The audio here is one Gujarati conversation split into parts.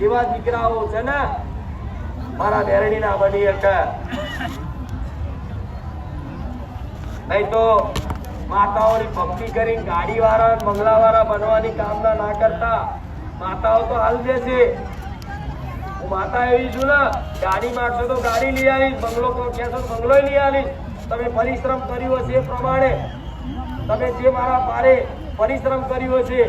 એવા દીકરાઓ છે ને, મારા મેરડી ના બની માતાઓની ભક્તિ કરી ગાડી વાળા બંગલા વાળા બનવાની કામના ના કરતા. માતાઓ તો હાલ છે. હું માતા એવી છું ને, ગાડી માંગશો તો ગાડી લઈ આવીશ, બંગલો કહો કહેશો તો બંગલો લઈ આવીશ. તમે પરિશ્રમ કર્યો હશે એ પ્રમાણે. તમે જે મારા પારે પરિશ્રમ કર્યો હશે,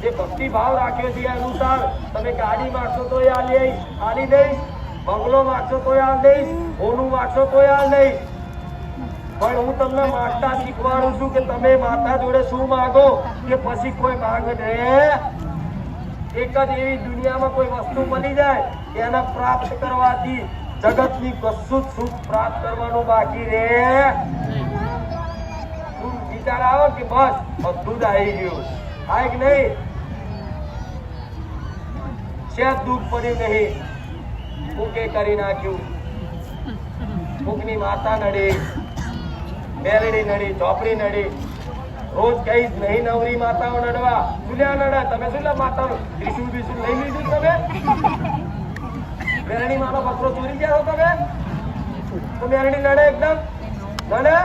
જે ભક્તિ ભાવ રાખ્યો છે એ અનુસાર તમે ગાડી માંગશો તો એ આલી આવીશ હાલી દઈશ. બંગલો માગશો તો હાલ દઈશ હોનું માગશો તો હાલ દઈશ. પણ હું તમને માગતા શીખવાડું છું કે તમે માતા જોડે શું માગો કે પછી કોઈ માંગ ને એક જ એવી દુનિયામાં કોઈ વસ્તુ મળી જાય એને પ્રાપ્ત કરવાથી જગતની કશું જ સુખ પ્રાપ્ત કરવાનું બાકી રે વિચાર આવો કે બસ, બધું જ આવી ગયું. હા એક નહીં? છે દુઃખ પડ્યું નહીં. કોકે કરી નાખ્યું. કોકની માતા નડી મેરડી નડી ચોપડી નડી. રોજ કહીશ નહીં નવરી માતાઓ નડવા. સુલ્યા નડે, તમે શું માતાઓ? ત્રિશુલ બિશુલ લઈ લીધું તમે? મેરણી મારો બકરો ચોરી ગયા તમે? તો મેરણી નડે એકદમ? નડે?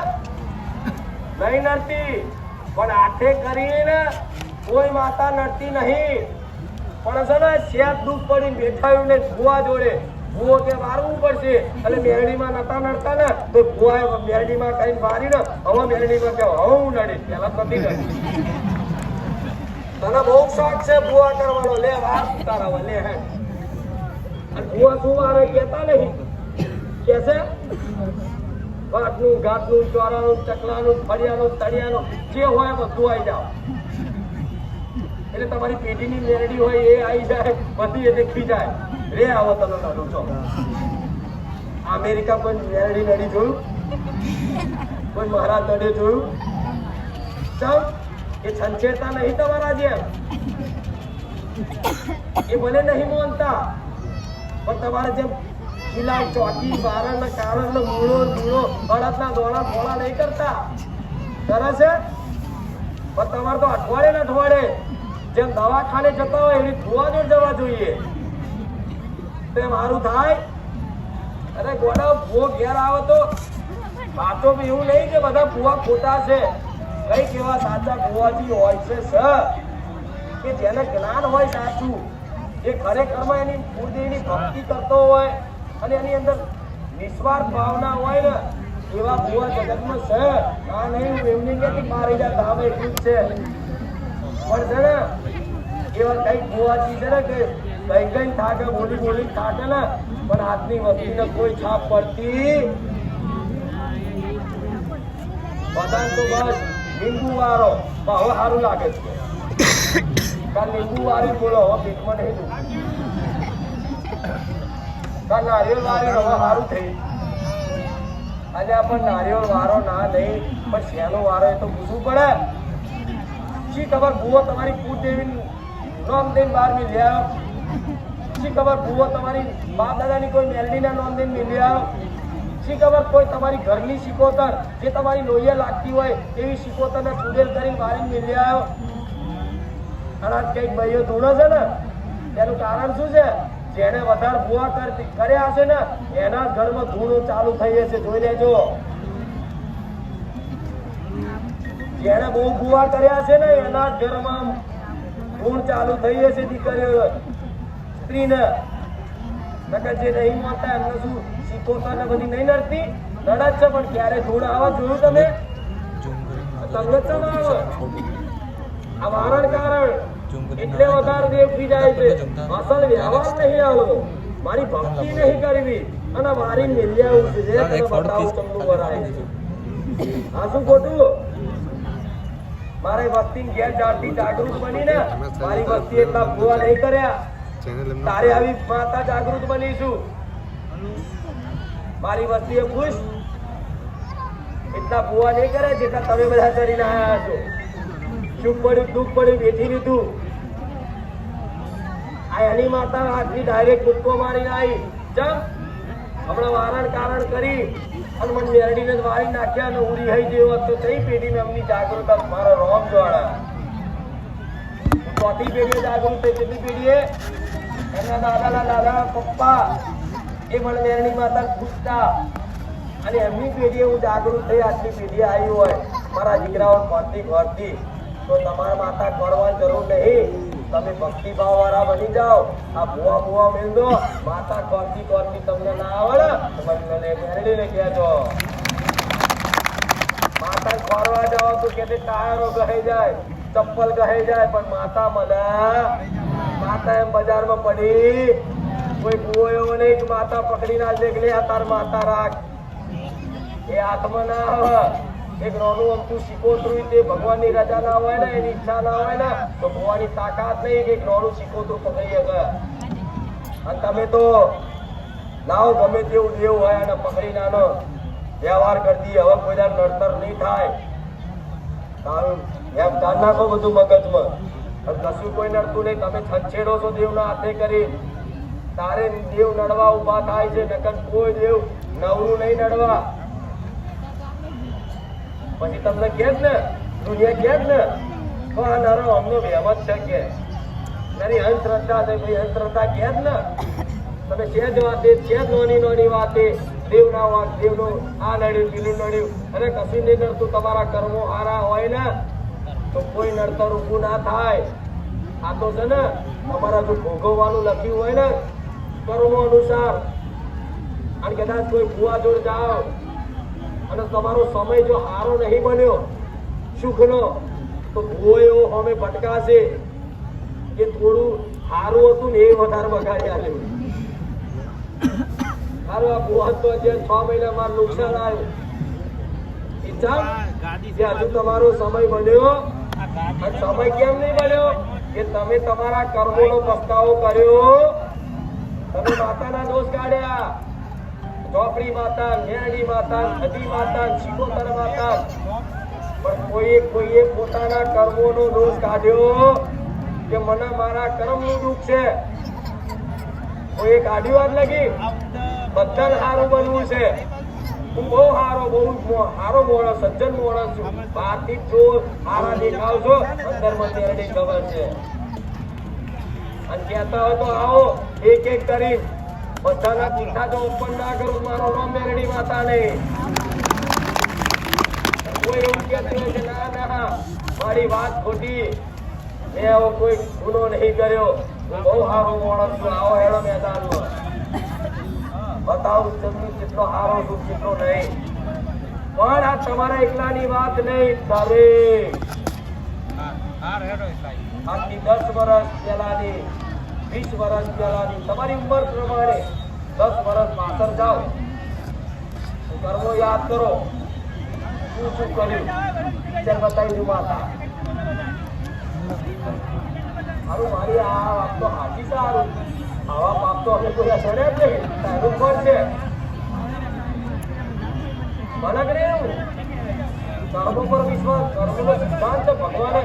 નહીં નડતી. પણ આથે કરીને કોઈ માતા નડતી નહીં. પણ છે ને શેત દુઃખ પડીને બેઠાયું ને જોવા જોડે. ભુવો કે વારવું પડશે? એટલે મેરડીમાં નતા નડતા ને, તો ભુવાએ મેરડીમાં કઈ વારી ને હવે મેરડીમાં કે હવે હું નડીશ પેલા નથી નડી તને બહુ શોખ છે ભૂવા કરવાનો, લે વાર તારા લે હે અને ભુવા શું વારે કેતા નહીં? કે છે? વાટનું ગાતનું ચોરાનું, ચકલાનું, ફળિયાનું, તળિયાનું, જે હોય બધું આવી જાવ એટલે તમારી પેઢીની મેરડી હોય એ આવી જાય, બધી એ દેખી જાય. રે આવો તમે નડો છો અમેરિકા કોઈ વેરડી નડી જોયું. કોઈ મહારાજ નડે જોયું. ચાલ, એ છંછેડતા નહીં તમારા જેમ. એ ભલે નહીં માનતા. પણ તમારે જેમ કિલા ચોકી બારણ કારણ મૂળો ધૂળો બળદના દોડા ફોડા નહીં કરતા. કરે છે? પણ તમારે તો અઠવાડિયે ને અઠવાડિયે જેમ દવાખાને જતા હોય એવી ફુવા જોડ જવા જોઈએ. તે મારું થાય? અરે ગોડા ભૂવો ઘેર આવે તો. વાતો એવું નહીં કે બધા ભૂવા ખોટા છે. કઈ કેવા સાચા ભુવાજી હોય છે, સર? કે જેને જ્ઞાન હોય સાચું, એ ખરેખરમાં એની કુળદેવીની ભક્તિ કરતો હોય અને એની અંદર નિસ્વાર્થ ભાવના હોય ને, એવા ભુવા જગતમાં છે આ નહીં, હું એમની કે મારી જા ધામ એટલું જ છે. પણ છે ને, એવા કઈ ભુવાજી છે ને કે કઈ ગઈ થાકે, બોલી બોલી થાકે ને, પણ આજની વસ્તીને કોઈ છાપ પડતી બધા તો બસ લીંબુ વાળો હવે સારું લાગે છે. લીંબુ વાળી બોલો, હવે પેટમાં નહીં દુખતું. નારિયેળ વાળી હવે સારું થઈ. અને પણ નારિયેળ વાળો ના નહીં, પણ શેનો વારો એ તો પૂછવું પડે. શી ખબર, ભૂવો તમારી કુળદેવી નામ દઈને બહાર આવ્યો શી ખબર? ભૂવો તમારી બાપ દાદાની કોઈ મેલડીના નોંધી આવ્યો શી ખબર કોઈ તમારી ઘરની શિકોતર જે તમારી લોહીએ લાગતી હોય એવી શિકોતરને ચુડેલ કરીને મારી મેળવી આવ્યો અને આજ કંઈક ભાઈઓ ધૂણો છે ને? તેનું કારણ શું છે? જેને વધારે ભૂવા કરતી કર્યા હશે ને, એના ઘરમાં ધૂણો ચાલુ થઈ જશે. જોઈ લેજો. જેને બહુ ભૂવા કર્યા છે ને, એના ઘરમાં ધૂણ ચાલુ થઈ જશે દીકરીઓ સ્ત્રીને નકર જે નહીં માનતા એમને શું શીખોતા ને બધી નહીં નડતી? નડે છે પણ ક્યારે ધૂણ આવા જોયું તમે? તમને ના આવે? આ વારણ કારણ એટલે વધારે દેખી જાય છે. અસલ વ્યવહાર નહીં આવો મારી ભક્તિ નહીં કરવી. અને મારી મેલ્યા ઉઠી છે તમે બતાવું તમને વરાય છે આ શું ખોટું? મારે ભક્તિ ગેર જાગૃત બની ને મારી ભક્તિ એટલા ભૂવા નહીં કર્યા. તારે આવી માતા જાગૃત બનીશું. મારી વસ્તીએ ખુશ. એટલા ભૂવા નહીં કરે જેટલા તમે બધા કરીને આવ્યા છો. સુખ પડ્યું, દુઃખ પડ્યું વેઠી લીધું? આ એની માતા આટલી ડાયરેક્ટ કૂદકો મારીને આવી. ચમ. હમણાં વારણ કારણ કરી અને મને મેરડીને વાળી નાખ્યા અને ઉડી હઈ જેવો તો પેઢી પેઢીમાં એમની જાગૃતતા? મારા રોમ જોડા ચોથી પેઢીએ જાગૃત થઈ. કેટલી પેઢીએ? એમના દાદાના દાદા પપ્પા એ મેરડી માતા પૂછતા અને એમની પેઢીએ હું જાગૃત થઈ આટલી પેઢી આવી હોય મારા દીકરાઓ ઘરથી ઘરથી તો તમારા માતા કરવાની જરૂર નહીં તમે ભક્તિભાવ વાળા બની જાઓ આ ભુવા ભુવા મેલ માતા કરતી કરતી તમને ના આવડે તો મને કહેજો માતા ખોરવા જાઓ તો કે ટાયરો ગહે જાય ચપ્પલ કહે જાય પણ માતા મને માતા એમ બજારમાં પડી. કોઈ કુવો એવો નહીં કે માતા પકડી ના દે કે લે આ તાર માતા રાખ. એ હાથમાં ના આવે. એક નાનું અમતું શીખોતરું તે ભગવાનની રજા ના હોય ને, એની ઈચ્છા ના હોય ને, તો ભગવાનની તાકાત નહીં કે નાનું સિકોતરું પકડી શકે અને તમે તો લાવો ગમે તેવું દેવ હોય અને પકડી નાનો વ્યવહાર કરતી, હવે કોઈ નડતર નહીં થાય. એમ ધ્યાન નાખો બધું મગજમાં. કશું કોઈ નડતું નહીં. તમે છંછેડો છો દેવના હાથે કરી તારે દેવ નડવા ઊભા થાય છે, નકર કોઈ દેવ નવરું નહીં નડવા. પછી તમને કે ને, દુનિયા કે ને? તો આ નારો અમનો વહેમ જ છે કે. તારી અંધશ્રદ્ધા છે ભાઈ અંધશ્રદ્ધા કે જ ને? તમે છે જ વાતે, છે જ નોની નોની વાતે. દેવના વાત દેવનું આ નડ્યું, પેલું નડ્યું. અને કશું નહીં નડતું, તમારા કર્મો આરા હોય ને? તો કોઈ નડતર ઊભું ના થાય. આ તો છે ને તમારા જો ભોગવવાનું લખ્યું હોય ને કર્મો અનુસાર. અને કદાચ કોઈ ભૂવા જોડ જાઓ અને તમારો સમય જો સારો નહીં બન્યો સુખનો તો ભૂવો એવો અમે ભટકાશે કે થોડું સારું હતું ને એ વધારે બગાડી આલ્યું સારું આ ભૂવા તો જે છ મહિના મારું નુકસાન આવ્યું. ઈચ્છા હજુ તમારો સમય બન્યો સમય કેમ નહીં બન્યો કે તમે તમારા કર્મોનો પસ્તાવો કર્યો. તમે માતાના દોષ કાઢ્યા. ચોપડી માતા, મેરડી માતા, નદી માતા શિકોતર માતા. પણ કોઈએ કોઈએ પોતાના કર્મોનો દોષ કાઢ્યો કે મને મારા કર્મનું દુઃખ છે? કોઈએ કાઢ્યું આજ લગી? બધાને સારું બનવું છે. હું બહુ સારો બહુ સારો માણસ સજ્જન માણસ છું. બહારથી જ સારા દેખાવ છો. અંદરમાં મેરડી ખબર છે. અને કહેતા હોય તો આવો, એક એક કરી બધાના ચિઠ્ઠા જો ઓપન ના કરું, મારો નામ મેરડી માતા ને કોઈ એવું કહેતું હોય કે ના ના મારી વાત ખોટી. મેં આવો કોઈ ગુનો નહીં કર્યો. બહુ સારો માણસ છું. આવો હેડો મેદાનમાં. બતાવું તમને કેટલો સારો છું કેટલો નહીં. પણ આ તમારા એકલાની વાત નહીં તારે. આખી દસ વર્ષ પહેલાની વીસ વર્ષ પહેલાની તમારી ઉંમર પ્રમાણે દસ વર્ષ પાછળ જાઓ. કર્મો યાદ કરો? શું શું કર્યું? તે બતાવી દઉં માતા. મારું મારી આ વાત તો હાચી સારું. આવા પાપ તો અમે કોઈ જ નહીં. તારું ફળ છે. મને કે એવું. કર્મો પર વિશ્વાસ કર્મનો સિદ્ધાંત છે ભગવાને.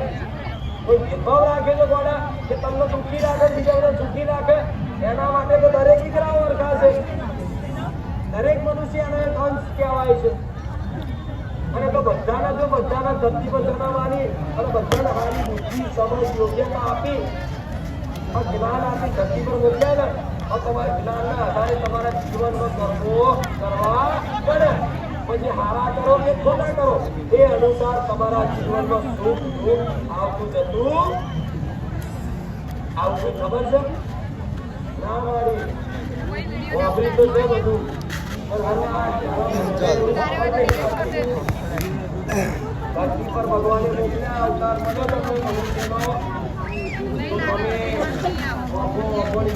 કોઈ ભેદભાવ રાખે છે ગોડા, કે તમને દુઃખી રાખે, બીજાને સુખી રાખે, એના માટે તો દરેક દીકરાઓ ઓળખાશે દરેક મનુષ્ય એનો એક અંશ કહેવાય છે. અને તો બધાના જો બધાના ધરતી પર જણાવવાની અને બધાને હારી બુદ્ધિ, સમજ, યોગ્યતા આપી જ્ઞાન આપી ધરતી પર મોકલ્યા ને તો તમારે જ્ઞાનના આધારે તમારા જીવનનો કરવો કરવા પડે. પછી હારા કરો કે ખોટા કરો એ અનુસાર તમારા જીવનમાં સુખ દુઃખ આવતું જતું આવતું ખબર છે? ના મારી. વાપરી તો છે બધું. ધરતી પર ભગવાને મોકલ્યા અવતાર મળ્યો તમને મનુષ્યનો તો તમે બાપો બાપોની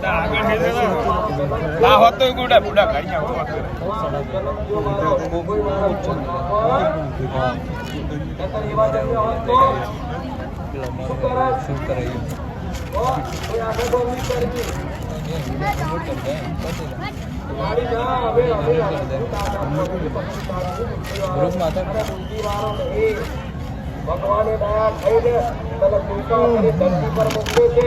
આ ને? ને? ના હોત ગુડા બુડા કાઢી આવો વાત કરે તમારો જન્મ થયો મારો કોઈ મારો ભૂત નાખવા નહીંતર એવા જન્મ્યો હોત તો શું કરત? હો, કોઈ આગળ બોલની કરતી. મારી જા, હવે, હવે, હવે, શું દાદા બોલની પક્ષી કાઢી, મુઠ્ઠીવાળો. અરે, મુઠ્ઠીવાળો નહીં. ભગવાને દયા થઈને તને કૃપા કરી ધરતી પર મોકલ્યો છે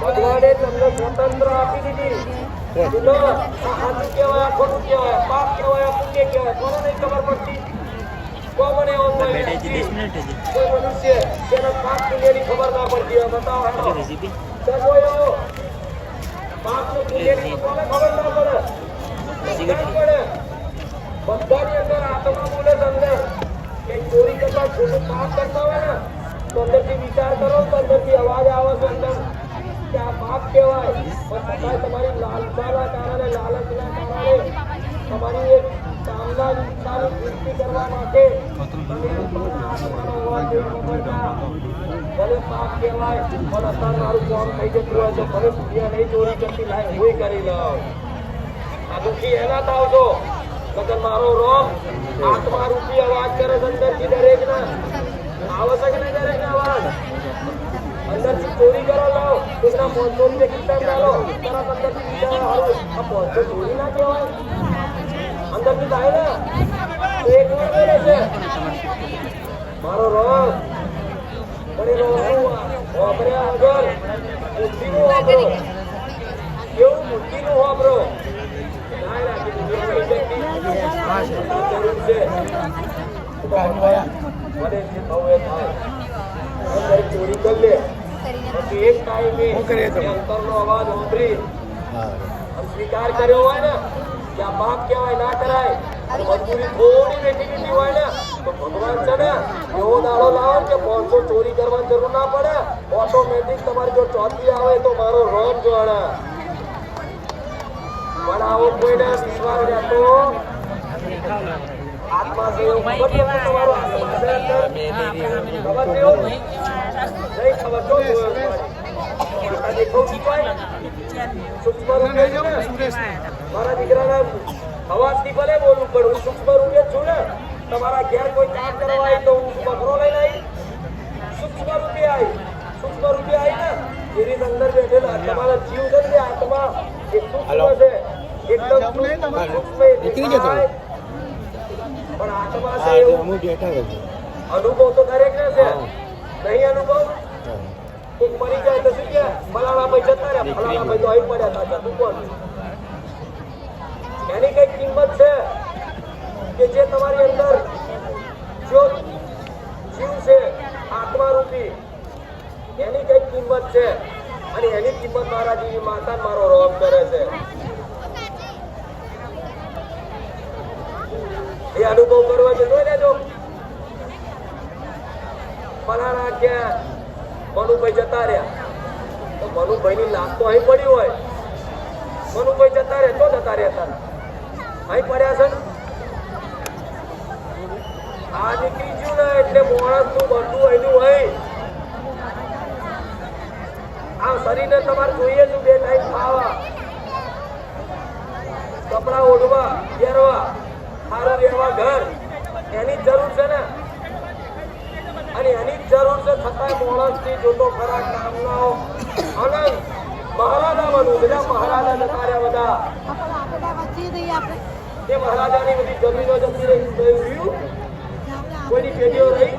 ભગવાને તમને સ્વતંત્ર આપી દીધી. આ સાચું કહેવાય ખોટું કહેવાય પાપ કહેવાય પુણ્ય કહેવાય કોને નહીં ખબર પડતી. કોઈ મને એવો કોઈ મનુષ્ય તેને પાપ પુણ્યની ખબર ના પડતી હોય. બતાવો. કોઈ એવો. પાપ પુણ્યની કોને ખબર ના પડે? પડે. બધાની અંદર આત્મા બોલે તમને કે ચોરી કરતા ખોટું પાપ કરતા હોય ને તો અંદરથી વિચાર કરો તો અંદરથી અવાજ આવે છે અંદર. કે આ કહેવાય. પણ તમારી લાલસાના કારણે, લાલચના કારણે તમારી એક કરવા માટે. ભલે પાપ કહેવાય, પણ અત્યારે મારું કામ થઈ જતું હોય તો ભલે નહીં ચોરી કરતી લાય હું કરી લઉં આ દુઃખી એના થાવ છો મગર મારો રોમ આત્મા રૂપી અવાજ કરે છે અંદરથી દરેક ના આવશ્યક चोरी દરેક ના અવાજ અંદરથી ચોરી કરો લાવો કોઈના अंदर की કિસ્સા ચાલો તરત અંદરથી વિચાર હારું આ પાંચસો ચોરી ના કહેવાય. અંદરથી થાય ને. તો એક વાર કરે છે. મારો રોમ પણ એનો વાપર્યા વગર બુદ્ધિનું વાપરો. કેવું બુદ્ધિનું વાપરો? ના રાખી. જરૂર છે. મને જે થવું એ થાય. ચોરી કરી લે. પછી એક ટાઈમે અંતરનો અવાજ સાંભળી સ્વીકાર કર્યો હોય ને કે આ પાપ કહેવાય ના કરાય મજબૂરી થોડી બેઠી બેઠી હોય ને તો ભગવાન છે ને એવો દાડો લાવો કે પાંચસો ચોરી કરવાની જરૂર ના પડે. ઓટોમેટિક તમારી જો ચોથી આવે તો મારો રોમ જોડે પણ આવો કોઈને વિશ્વાસ રહેતો આત્મા છે ખબર છે તમારો આત્મા છે ખબર છે મારા દીકરાના અવાજથી ભલે બોલવું પણ હું સૂક્ષ્મ રૂપે છું ને તમારા ઘેર કોઈ કામ કરવા આવી તો હું બકરો લઈને આવી સૂક્ષ્મ રૂપે આવી સૂક્ષ્મ રૂપે આવી ને એની અંદર બેઠેલા તમારા જીવ છે ને આત્મા એ સૂક્ષ્મ છે એકદમ પણ આત્મા છે એવું અનુભવ તો દરેક ને છે નહીં અનુભવ કોઈક મરી જાય તો શું કે? ફલાણા ભાઈ જતા રહ્યા. ફલાણા ભાઈ તો અહીં પડ્યા હતા કોણ? એની કઈ કિંમત છે કે જે તમારી અંદર જો જીવ છે આત્મા રૂપી એની કઈ કિંમત છે. અને એની કિંમત મારા જેવી માતા મારો રોગ કરે છે. એ અનુભવ કરવા જતો લેજો ફલાણા કે મનુભાઈ જતા રહ્યા. તો મનુભાઈ ની લાશ તો અહીં પડી હોય. મનુભાઈ જતા રહે તો જતા રહ્યા તારા. અહીં પડ્યા છે આ નીકળી ગયું ને એટલે માણસનું બધું એનું હોય. આ શરીરને તમારે જોઈએ છું બે ટાઈમ ખાવા. કપડા ઓઢવા, પહેરવા સારું રહેવા ઘર. એની જરૂર છે ને? અને એની જરૂર છે છતાંય માણસથી જોતો ખરા કામનાઓ અને મહારાજા બનવું બધા મહારાજા રહ્યા બધા. તે મહારાજાની બધી જમીનો જતી રહી કોઈની પેઢીઓ રહી.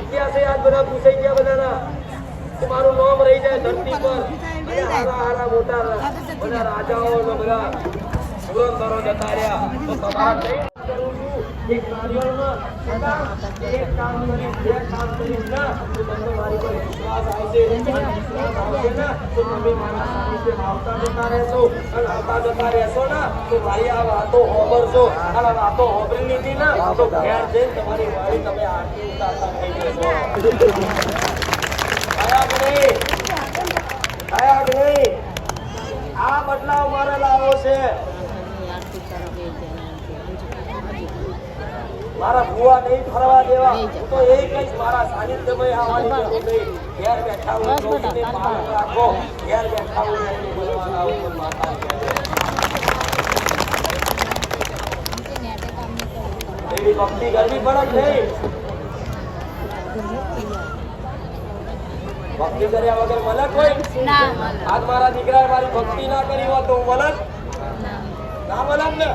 ઇતિહાસે આજ બધા પૂછાઈ ગયા બધાના. મારું નામ રહી જાય ધરતી પર. હારા હારા મોટા બધા રાજાઓ બધા સુરંદરો જતા રહ્યા. તો કરું છું અને આવતા જતા રહેશો ને, તો આ વાતો હોંભળશો. અને વાતો હોંભળી લીધી તો તમારી તમે. આયા કે? આ બદલાવ મારે લાવવો છે મારા ભુવા નહીં ફરવા દેવા. હું તો એ કહીશ મારા સાનિધ્યમાં આવવાની નહીં ઘેર બેઠા હોય ચોકીને પાલન રાખો. ઘેર બેઠા હોય એમને બોલવાના હોય માતા એવી ભક્તિ કરવી પડે નહીં? ભક્તિ કર્યા વગર મને કોઈ? આજ મારા દીકરાએ મારી ભક્તિ ના કરી હોત તો હું મળત? ના. મને ને?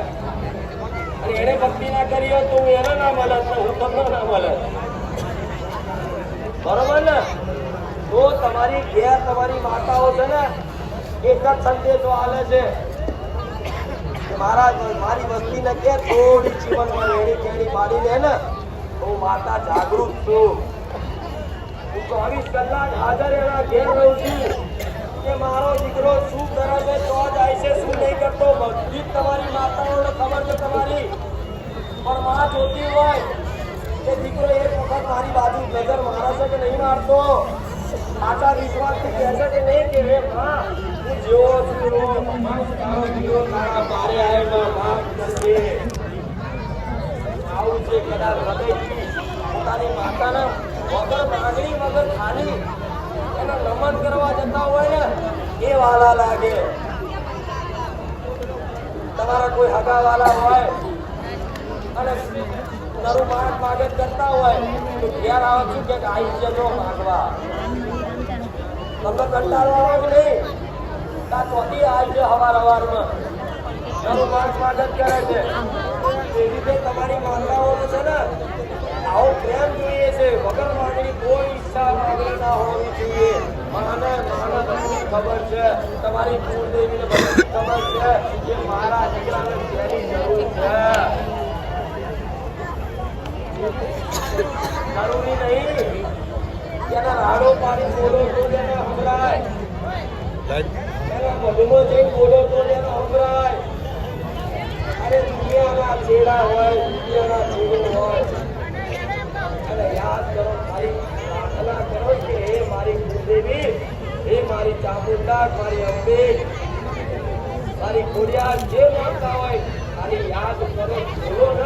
અને એને ભક્તિ ના કરી હોય તો હું એને ના મળે હું તમને ના મળે. બરોબર ને? તો તમારી ઘેર તમારી માતાઓ છે ને, એક જ સંદેશો આલે છે મારા મારી વસ્તીને કે થોડી જીવનમાં એની કેડી પાડી દે ને હું માતા જાગૃત છું. હું ચોવીસ કલાક હાજર એના ઘેર રહું છું. કે મારો દીકરો શું કરે છે, તો જાય છે, શું નહીં કરતો, બધી તમારી માતાઓને ખબર છે તમારી. પણ માં જોતી હોય કે દીકરો એક વખત મારી બાજુ નજર મારે છે કે નહીં મારતો. સાચા વિશ્વાસથી કહે છે કે નહીં કે, હે માં, હું જેવો છું તારો દીકરો તારા મારે આવેલો માં કરજે. આવું છે કદાચ હૃદયથી પોતાની માતાના વગર માંગણી વગર ખાલી નમન કરવા જતા હોય ને, એ વાલા લાગે. તમારા કોઈ હગા વાલા હોય અને તારું માણસ માગે કરતા હોય, તો ઘેર આવે છું કે આવી જજો માગવા. તમને કંટાળો આવે કે નહીં? તા ચોથી આવજો હવાર હવારમાં. નરું માગ માગત કરે છે. એવી રીતે તમારી માતાઓને છે ને, આવો પ્રેમ જોઈએ છે. વગર માંગણી કોઈ ઈચ્છા માંગણી ના હોવી જોઈએ. માને માને ખબર છે. તમારી કુળદેવીને ખબર છે કે મારા દીકરાને નહીં. તેના રાડો પાડી બોલો તો તેને સંભળાય. તેના મધુમાં જઈ બોલો અરે દુનિયાના ચેડા હોય, દુનિયાના જીવો હોય. અને યાદ કરો મારી પ્રાર્થના કરો કે હે મારી કુળદેવી હે મારી ચામુંડા, મારી અંબે મારી ખોડિયાર જે માનતા હોય, મારી યાદ કરો બોલો ને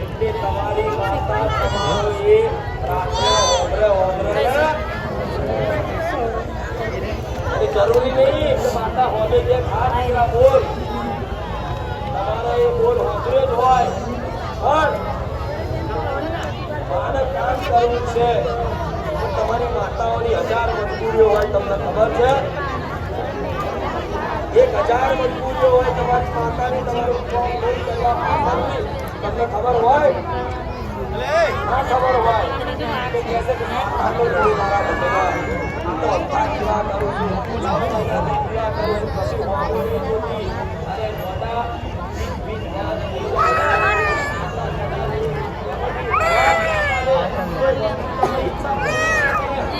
એટલે તમારી માતા તમારો એ પ્રાર્થના ઓમરે ઓમરે જરૂરી નહીં માતા હોદે જે ખા બોલ. તમારો એ બોલ હોદરે જ હોય. પણ મારે કામ કરવું છે. તમારી માતાઓની હજાર મજબૂરીઓ હોય તમને ખબર છે? એક હજાર મજબૂરીઓ હોય તમારી માતાની, તમારું તમને ખબર હોય? ના ખબર હોય. તો કે તો મારા. આ તો લાવતા ક્રિયા કરું છું. કશું હોતું નહીં હોતી. અરે ગોડા, બીજ વાત થઈ જાય.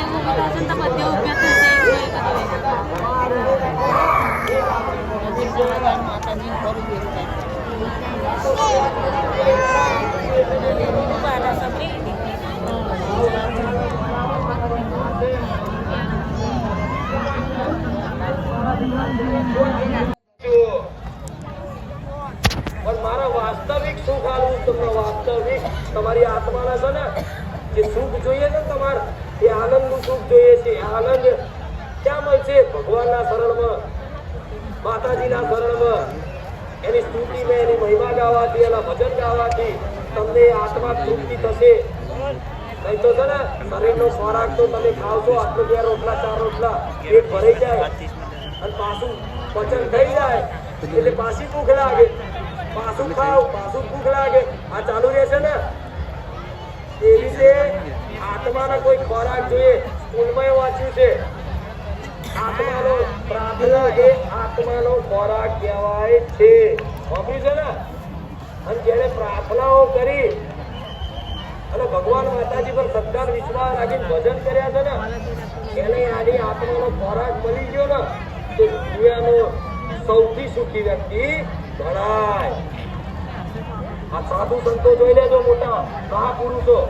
પણ મારા વાસ્તવિક સુખ આલું તમને વાસ્તવિક તમારી આત્માને છે ને, જે સુખ જોઈએ છે તમારે, એ આનંદનું સુખ જોઈએ છે. આનંદ ક્યાં મળશે ભગવાનના શરણમાં માતાજીના શરણમાં એની સ્તુતિમાં એની મહિમા ગાવાથી, એના ભજન ગાવાથી તમને આત્મા તૃપ્તિ થશે. નહીં તો છે ને, શરીરનો ખોરાક તો તમે ખાવશો, આટલો બે રોટલા, ચાર રોટલા, પેટ જાય. અને પાછું પચન થઈ જાય. એટલે પાછી ભૂખ લાગે. પાછું ખાવ, પાછું ભૂખ લાગે. આ ચાલુ રહેશે ને? એ રીતે આત્માનો કોઈ ખોરાક જોઈએ. સ્કૂલમાં વાંચ્યું છે. આત્માનો અને ભગવાન માતાજી પર શ્રદ્ધા વિશ્વાસ રાખીને ખોરાક મળી ગયો ને, તો દુનિયાનો સૌથી સુખી વ્યક્તિ ગણાય. આ સાધુ સંતો જોઈ લેજો મોટા મહાપુરુષો.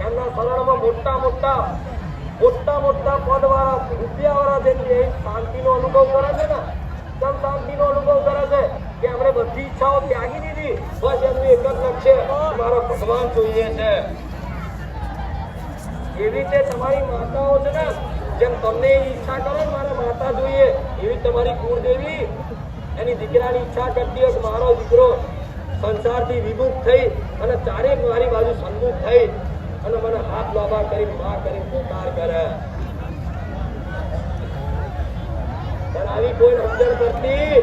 એમના શરણમાં મોટા મોટા મોટા મોટા પદ વાળા રૂપિયા વાળા જે છે, એ શાંતિનો અનુભવ કરે છે ને? કેમ શાંતિનો અનુભવ કરે છે કે આપણે બધી ઈચ્છાઓ ત્યાગી દીધી, બસ એમનું એક જ લક્ષ્ય, મારો ભગવાન જોઈએ છે. એવી રીતે તમારી માતાઓ છે ને, જેમ તમને ઈચ્છા કરો મારે માતા જોઈએ, એવી તમારી કુળદેવી, એની દીકરાની ઈચ્છા કરતી હોય મારો દીકરો સંસારથી વિમુખ થઈ અને ચારેક મારી બાજુ સન્મુખ થઈ. અને મને હાથ લાંબા કરી માં કરી, પોકાર કરે. પણ આવી કોઈ સમજણ કરતી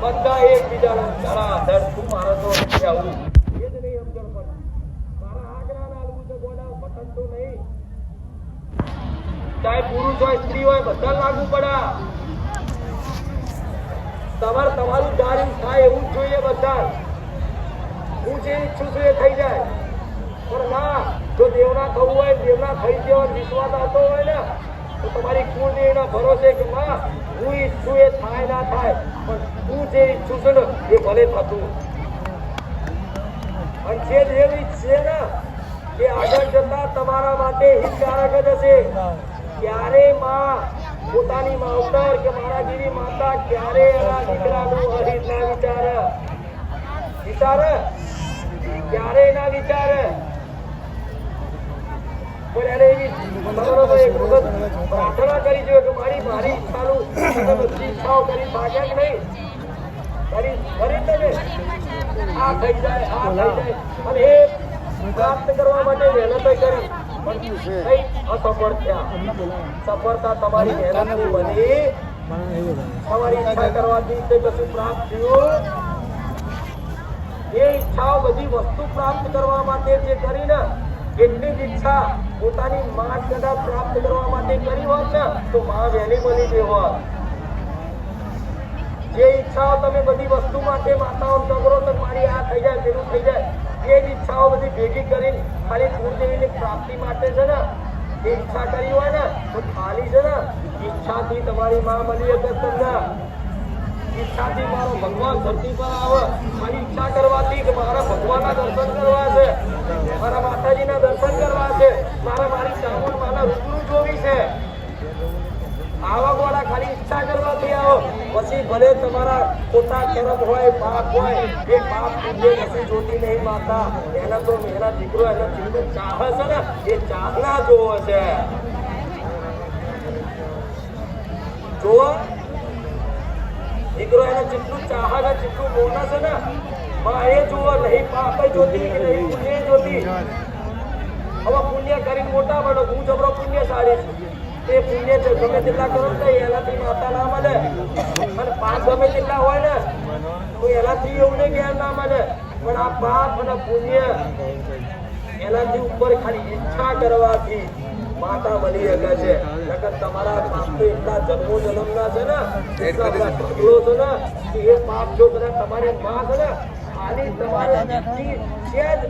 બધા એકબીજાના ધરા ધર તું મારો તો આવું. એ મારા આગળ ના છે, ગોડા પસંદ તો નહીં. ચાહે પુરુષ હોય, સ્ત્રી હોય, બધા લાગુ પડે તમારે તમારું કાર્ય થાય એવું જોઈએ બધા હું જે ઈચ્છું છું એ થઈ જાય. પણ ના, જો દેવના થવું હોય, દેવના થઈ ગયો વિશ્વાસ આવતો હોય ને, તો તમારી કુળદેવીના ભરોસે કે માં હું ઈચ્છું એ થાય, ના થાય, પણ જે ઈચ્છું છે ને, એ ભલે થતું. અને જે દેવ ઈચ્છે ને, એ આગળ જતા તમારા માટે હિતકારક જ હશે. ક્યારે માં પોતાની માવતર કે મારા માતા ક્યારે એના દીકરાનું અહિત ના વિચાર? વિચાર? ક્યારે ના વિચારે? પણ એને એવી એક વખત પ્રાર્થના કરી જોઈએ કે મારી મારી ઈચ્છાનું તમે બધી ઈચ્છાઓ કરી ભાગ્યા કે નહીં? કરી કરી તમે આ થઈ જાય આ થઈ જાય. અને એ પ્રાપ્ત કરવા માટે મહેનત કરી. કઈ અસફળ થયા. સફળતા તમારી મહેનતની બની. તમારી ઈચ્છા કરવાથી તે કશું પ્રાપ્ત થયું. એ ઈચ્છાઓ બધી વસ્તુ પ્રાપ્ત કરવા માટે જે કરી ને એટલી જ ઈચ્છા પોતાની માં કદાચ પ્રાપ્ત કરવા માટે કરી હોત ને, તો માં વહેલી બની ગઈ હોત. જે ઈચ્છાઓ તમે બધી વસ્તુ માટે માતાઓ કરો, તો મારી આ થઈ જાય, પેલું થઈ જાય. એ જ ઈચ્છાઓ બધી ભેગી કરીને ખાલી કુળદેવીની પ્રાપ્તિ માટે છે ને ઈચ્છા કરી હોય ને, તો ખાલી છે ને, ઈચ્છાથી તમારી માં મળી શકે તમને મારો ભગવાન ધરતી પર ઈચ્છા કરવાથી કે મારા ભગવાનના દર્શન કરવા છે, મારા માતાજીના દર્શન કરવા છે, મારા મારી જોવી છે. આવા ગોળા ખાલી ઈચ્છા કરવાથી આવો. પછી ભલે તમારા પોતા કરમ હોય, પાપ હોય, એ પાપ જોતી નહીં માતા. એના તો મેરા દીકરો એના છે ને, એ ચાહના જોવો છે. જોવો દીકરો એને જેટલું ચાહે જેટલું છે ને, માં એ જુઓ નહીં, પાપ જોતી કે નહીં, પુણ્ય જોતી. હવે પુણ્ય કરીને મોટા બનો હું જબરો પુણ્યશાળી છું. એ પુણ્ય છે, ગમે તેટલા કરો ને એનાથી માતા ના મળે. અને પાપ ગમે તેટલા હોય ને, તો એનાથી એવું નહીં જ્ઞાન ના મળે. પણ આ પાપ અને પુણ્ય એનાથી ઉપર ખાલી ઈચ્છા કરવાથી માતા મળી શકે છે. નકર તમારા પાપ એટલા જન્મો જન્મના છે ને એટલા ઢગલો છે ને કે એ પાપ જો બધા તમારી માં છે ને ખાલી તમારે છે જ.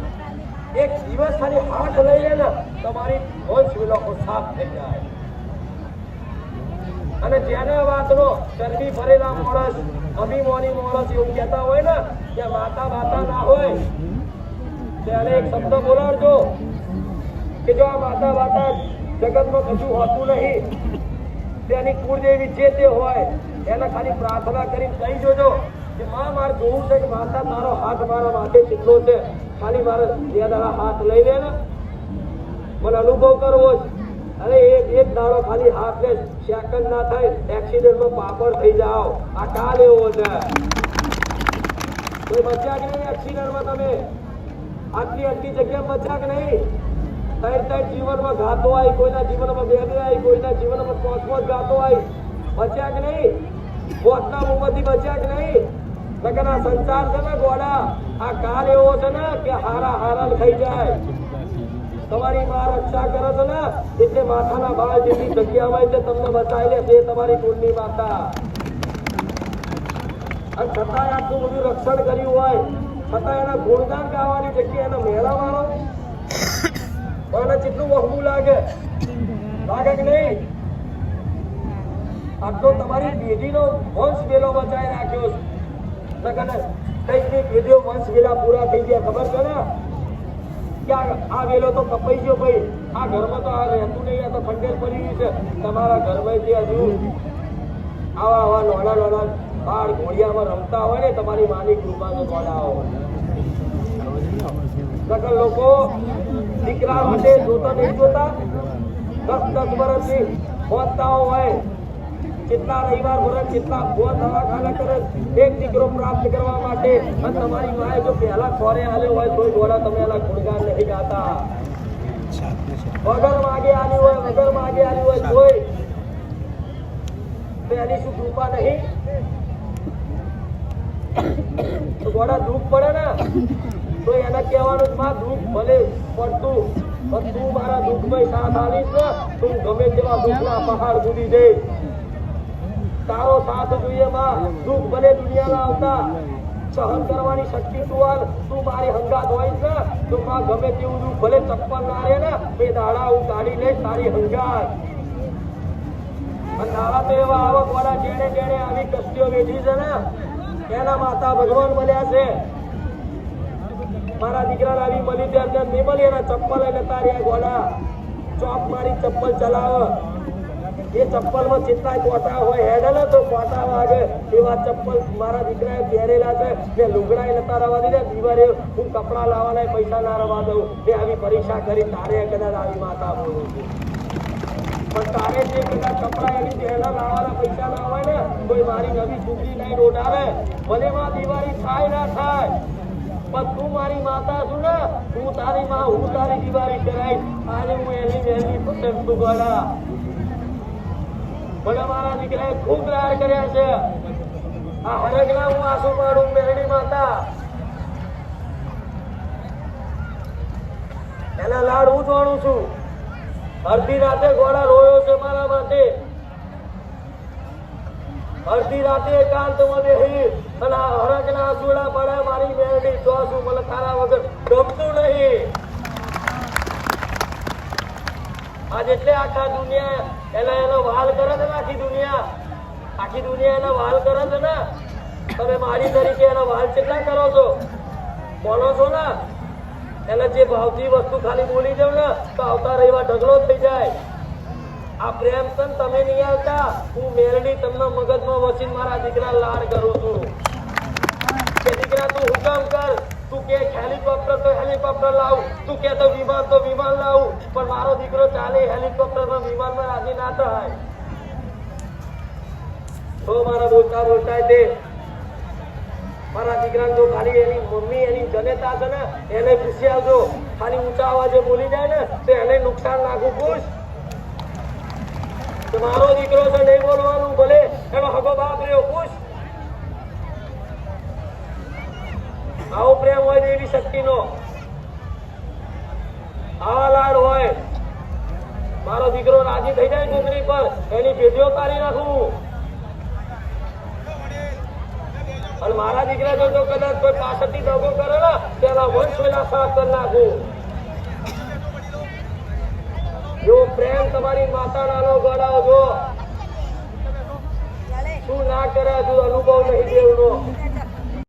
એક દિવસ ખાલી હાથ લઈ લે ને તમારી વંશ વિલોકો સાફ થઈ જાય. અને જેને વાતનો ચરબી ભરેલા માણસ અભિમાની માણસ એવું કહેતા હોય ને કે માતા માતા ના હોય ત્યારે એક શબ્દ બોલાડજો કે જો આ માતા માતા જગતમાં કશું હોતું નહીં. તેની કુળદેવી જે તે હોય, એને ખાલી પ્રાર્થના કરીને કહી જોજો કે માં, મારે જોવું છે કે માતા તારો હાથ મારા માથે ચીકલો છે? ખાલી મારે બે દાડા હાથ લઈ લે ને. મને અનુભવ કરવો જ અરે એક એક દાડો ખાલી હાથ લે સેકન્ડ ના થાય એક્સિડન્ટમાં પાપડ થઈ જાઓ. આ કાલ એવો છે. કોઈ બચ્યા કે નહીં એક્સિડન્ટમાં તમે? આટલી આટલી જગ્યા બચ્યા કે નહીં? ત્રણ તૈર જીવનમાં ગાતો આવી કોઈના જીવનમાં બે બે આવી કોઈના જીવનમાં પાંચ પાંચ ગાતો આવી બચ્યા કે નહીં? પોતના મુંબથી બચ્યા કે નહીં? લગન આ સંસાર છે ને ગોડા, આ કાલ એવો છે ને કે હારા હારા થઈ જાય. તમારી માં રક્ષા કરે છે ને, એટલે માથાના બાળ જેટલી જગ્યા હોય તે તમને બચાવી લે તે તમારી કુળની માતા. અને છતાંય આટલું બધું રક્ષણ કર્યું હોય, છતાં એના ગુણગાન ગાવાની જગ્યાએ એના મેળા મને કેટલું વહમું લાગે? લાગે કે નહીં? આટલો તમારી પેઢીનો વંશ વેલો બચાવી રાખ્યો છે. કને કઈ ની પેઢીઓ વંશ વેલા પૂરા થઈ ગયા. ખબર છે ને? કે આ- વેલો તો કપાઈ ગયો ભાઈ. આ ઘરમાં તો આ રહેતું નહીં, આ તો ખંડેલ પડી ગયું છે. તમારા ઘરમાં જે હજુ આવા આવા નાના નાના બાળ ઘોડિયામાં રમતા હોય ને, તમારી માની કૃપાનો ગોળા હોય. લોકો દીકરા માટે જોતા નહીં જોતા? દસ દસ વર્ષથી પહોંચતા હોય. કેટલા રવિવાર વર્ષ કેટલા ફોન દવાખાના કરે. એક દીકરો પ્રાપ્ત કરવા માટે. અને તમારી માએ જો પહેલા ખોરે હાલ્યો હોય, તો ગોળા તમે એના ગુણગાન નહીં ગાતા. વગર માગે આવી હોય, વગર માગે આવી હોય કોઈ તો એની શું કૃપા નહીં? તો ગોળા દુઃખ પડે ને? તો એને કહેવાનું માં, દુઃખ ભલે પડતું પણ તું મારા દુઃખમાં સાથ આલીશ તું ગમે તેવા દુઃખના પહાડ કૂદી જઈ તારો સાથ જોઈએ, માં, દુઃખ ભલે દુનિયાના આવતા, સહન કરવાની શક્તિ તું તું મારી હંગાત હોય છે તું માં, ગમે તેવું દુઃખ ભલે ચપ્પલ ના રે ને, બે દાડા હું કાઢી લઈશ તારી હંગાત. દાડા તો એવા આવક વાળા જેને જેને આવી કષ્ટીઓ વેઠી છે ને, એના માતા ભગવાન મળ્યા છે. મારા દીકરાને આવી મળી ત્યાં ત્યાં નહીં એના ચપ્પલ એને આ ગોડા. ચોપ મારી ચપ્પલ ચલાવ. એ ચપ્પલમાં જેટલા ગોટા હોય હેડલ ને તો ગોટા વાગે. એવા ચપ્પલ મારા દીકરાએ પહેરેલા છે. મેં લુગડાએ નતા રવા દીધા. દિવારે હું કપડા લાવવાના પૈસા ના રવા દઉં. તે આવી પરીક્ષા કરી, તારે કદાચ આવી માતા બોલું છું. પણ તારે જે કદાચ કપડા એની પહેલા લાવવાના, પૈસા ના હોય ને કોઈ મારી નવી છોકરી નહીં ઓઢાવે. ભલે માં દિવાળી થાય, ના થાય. પણ તું મારી માતા છું ને હું તારી માં, હું તારી દિવાળી કરાઈ આજે હું એની વહેલી પસંદ તું ગળા ભલે મારા દીકરાએ ખૂબ લાડ કર્યા છે. આ હરગના હું આંસુ પાડું, મેરડી માતા. એના લાડ હું જાણું છું. અડધી રાતે ઘોડા રોયો છે મારા માટે. અડધી રાતે એકાંત મને હી, અને હરકના સુડા પડે મારી મેરડી ચોસું મને તારા વગર ગમતું નહીં. આજ એટલે આખા દુનિયા એના એનો વાલ કરે છે આખી દુનિયા? આખી દુનિયા એનો વાલ કરે છે ને? તમે મારી તરીકે એના વાલ કેટલા કરો છો? બોલો છો ને? એને જે ભાવતી વસ્તુ ખાલી બોલી જાવ ને, તો આવતા રવિવાર ઢગલો થઈ જાય. આ પ્રેમ સન તમે નહીં આવતા. હું મેરડી તમને મગજમાં વસીને મારા દીકરા લાડ કરું છું. કે દીકરા, તું હુકમ કર. તું કે હેલિકોપ્ટર તો હેલિકોપ્ટર લાવું. તું કે તો વિમાન તો વિમાન લાવું. પણ મારો દીકરો ચાલે હેલિકોપ્ટરમાં વિમાનમાં રાજી ના થાય. તો મારા બોલતા બોલતા તે મારા દીકરાને જો ખાલી એની મમ્મી, એની જનેતા છે ને, એને પૂછી આવજો. ખાલી ઊંચા અવાજે બોલી જાય ને, તો એને નુકસાન નાખું પૂછ મારો દીકરો છે નહીં બોલવાનું, ભલે એનો હગો બાપ રહ્યો, ખુશ. આવો પ્રેમ હોય દેવી શક્તિનો આ લાડ હોય. મારો દીકરો રાજી થઈ જાય છોકરી પર, એની પેઢીઓ કાઢી નાખું. અને મારા દીકરા જો કદાચ કોઈ પાછળથી દગો કરે ને તેના વંશ વેલા સાફ કરી નાખું જો પ્રેમ તમારી માતા નાનો ગળાઓ શું ના કરે હજુ અનુભવ નહીં દેવનો.